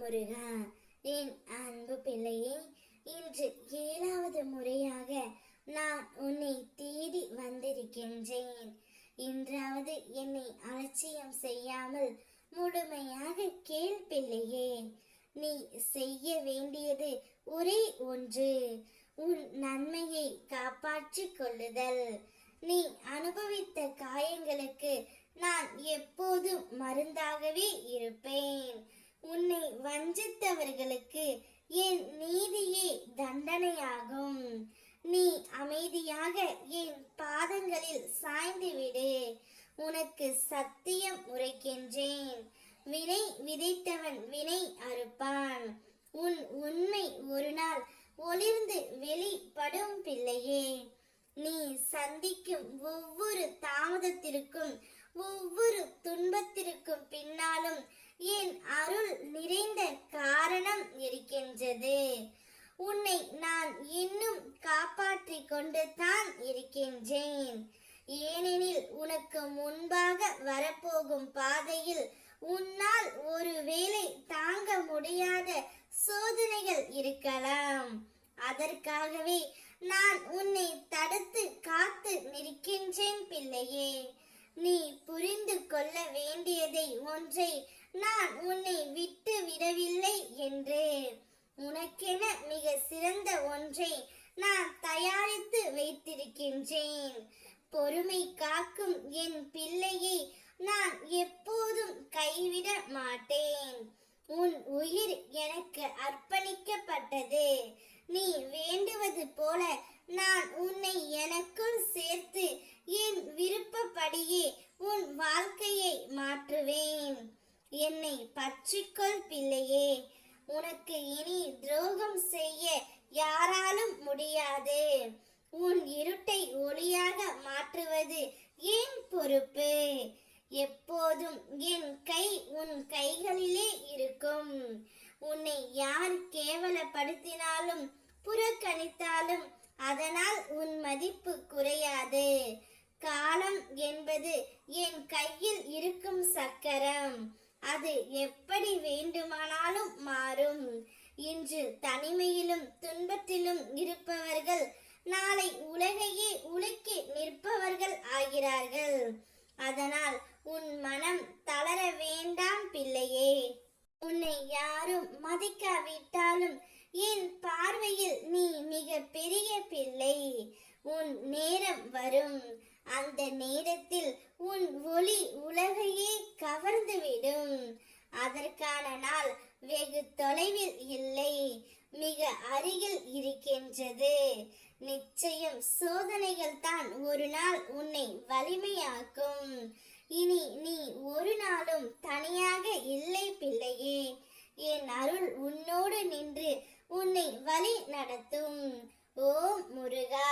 முருகா என் அன்பு பிள்ளையே இன்று ஏழாவது முறையாக நான் உன்னை தேடி வந்திருக்கின்றேன். இன்றாவது என்னை அலட்சியம் செய்யாமல் முழுமையாக கேள் பிள்ளையே நீ செய்ய வேண்டியது ஒரே ஒன்று. உன் நன்மையை காப்பாற்றிக் கொள்ளுதல். நீ அனுபவித்த காயங்களுக்கு நான் எப்போதும் மருந்தாகவே இருப்பேன். உன்னை வஞ்சித்தவர்களுக்கு என் நீதியே தண்டனையாகும். நீ அமைதியாக என் பாதங்களில் சாய்ந்து விடு உனக்கு சத்தியம் உரைக்கின்றேன். வினை விதைத்தவன் வினை அறுப்பான். உன் உண்மை ஒரு நாள் ஒளிர்ந்து வெளிப்படும் பிள்ளையே. நீ சந்திக்கும் ஒவ்வொரு தாமதத்திற்கும் ஒவ்வொரு துன்பத்திற்கும் பின்னாலும் என் அருள் நிறைந்த காரணம் இருக்கின்றது. உன்னை நான் இன்னும் காப்பாற்றிக் கொண்டு தான் இருக்கின்றேன். ஏனெனில் உனக்கு முன்பாக வரப்போகும் பாதையில் உன்னால் ஒருவேளை தாங்க முடியாத சோதனைகள் இருக்கலாம். அதற்காகவே நான் உன்னை தடுத்து காத்து நிற்கின்றேன் பிள்ளையே. நீ புரிந்து கொள்ள வேண்டியதை ஒன்றை நான் உன்னை விட்டு விடவில்லை என்று. உனக்கென மிக சிறந்த ஒன்றை நான் தயாரித்து வைத்திருக்கின்றேன். பொறுமை காக்கும் என் பிள்ளையை நான் எப்போதும் கைவிட மாட்டேன். உன் உயிர் எனக்கு அர்ப்பணிக்கப்பட்டது. நீ வேண்டுவது போல நான் உன்னை எனக்குள் சேர்த்து என் விருப்பப்படியே உன் வாழ்க்கையை மாற்றுவேன். என்னை பற்றிக்கொள் பிள்ளையே. உனக்கு இனி துரோகம் செய்ய யாராலும் முடியாது. உன் இருட்டை ஒளியாக மாற்றுவது என் பொறுப்பு? எப்போதும் என் கை உன் கைகளிலே இருக்கும். உன்னை யார் கேவலப்படுத்தினாலும் புறக்கணித்தாலும் அதனால் உன் மதிப்பு குறையாது. காலம் என்பது என் கை அது எப்படி வேண்டுமானாலும் மாறும். இன்று தனிமையிலும் துன்பத்திலும் இருப்பவர்கள் நாளை உலகையே உலுக்கி நிற்பவர்கள் ஆகிறார்கள். அதனால் உன் மனம் தளர வேண்டாம் பிள்ளையே. உன்னை யாரும் மதிக்காவிட்டாலும் என் பார்வையில் நீ மிக பெரிய பிள்ளை. உன் நேரம் வரும். அந்த நேரத்தில் உன் ஒளி உலகையே கவர்ந்து அதற்கான நாள் வெகு தொலைவில் இல்லை. மிக அருகில் இருக்கின்றது. நிச்சயம் சோதனைகள் தான் ஒரு நாள் உன்னை வலிமையாக்கும். இனி நீ ஒரு நாளும் தனியாக இல்லை பிள்ளையே. என் அருள் உன்னோடு நின்று உன்னை வழி நடத்தும். ஓம் முருகா.